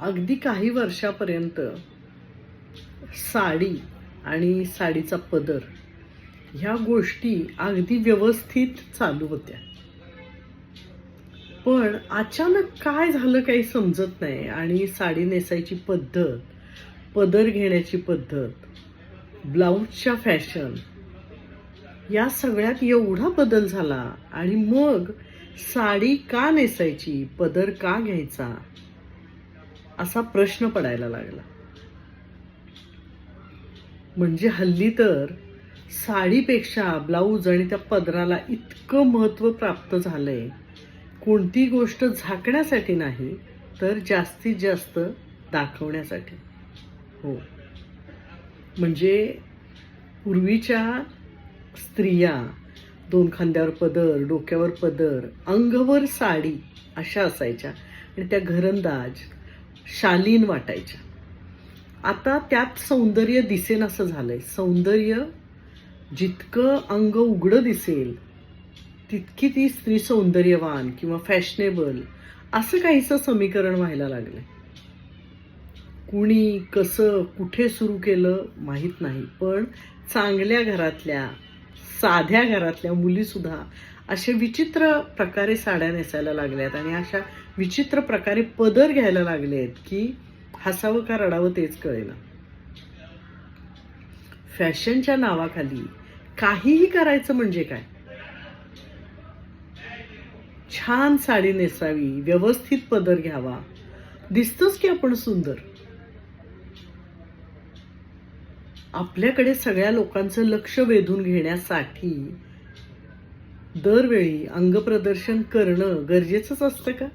अगदी काही वर्षापर्यंत साडी आणि साडीचा पदर ह्या गोष्टी अगदी व्यवस्थित चालू होत्या. पण अचानक काय झालं काही समजत नाही आणि साडी नेसायची पद्धत पदर घेण्याची पद्धत ब्लाऊजच्या फॅशन या सगळ्यात एवढा बदल झाला आणि मग साडी का नेसायची पदर का घ्यायचा? असा प्रश्न पडायला लागला. म्हणजे हल्ली तर साडीपेक्षा ब्लाऊज आणि त्या पदराला इतकं महत्त्व प्राप्त झालंय कोणती गोष्ट झाकण्यासाठी नाही तर जास्तीत जास्त दाखवण्यासाठी. हो. म्हणजे पूर्वीच्या स्त्रिया दोन खांद्यावर पदर डोक्यावर पदर अंगवर साडी अशा असायच्या. आणि त्या घरंदाज शालीन वाटायच्या. आता त्यात सौंदर्य दिसेन असं झालंय. सौंदर्य जितकं अंग उघडं दिसेल तितकी ती स्त्री सौंदर्यवान किंवा फॅशनेबल असं काहीसं समीकरण व्हायला लागलंय. कुणी कसं कुठे सुरू केलं माहीत नाही पण चांगल्या घरातल्या साध्या घरातल्या मुलीसुद्धा असे विचित्र प्रकारे साड्या नेसायला लागल्यात आणि अशा विचित्र प्रकारे पदर घ्यायला लागले आहेत की हसावं का रडावं तेच कळेना. फॅशनच्या नावाखाली काहीही करायचं म्हणजे काय? छान साडी नेसावी व्यवस्थित पदर घ्यावा. दिसतोच की आपण सुंदर. आपल्याकडे सगळ्या लोकांचं लक्ष वेधून घेण्यासाठी दरवेळी अंगप्रदर्शन करणं गरजेचंच असतं का?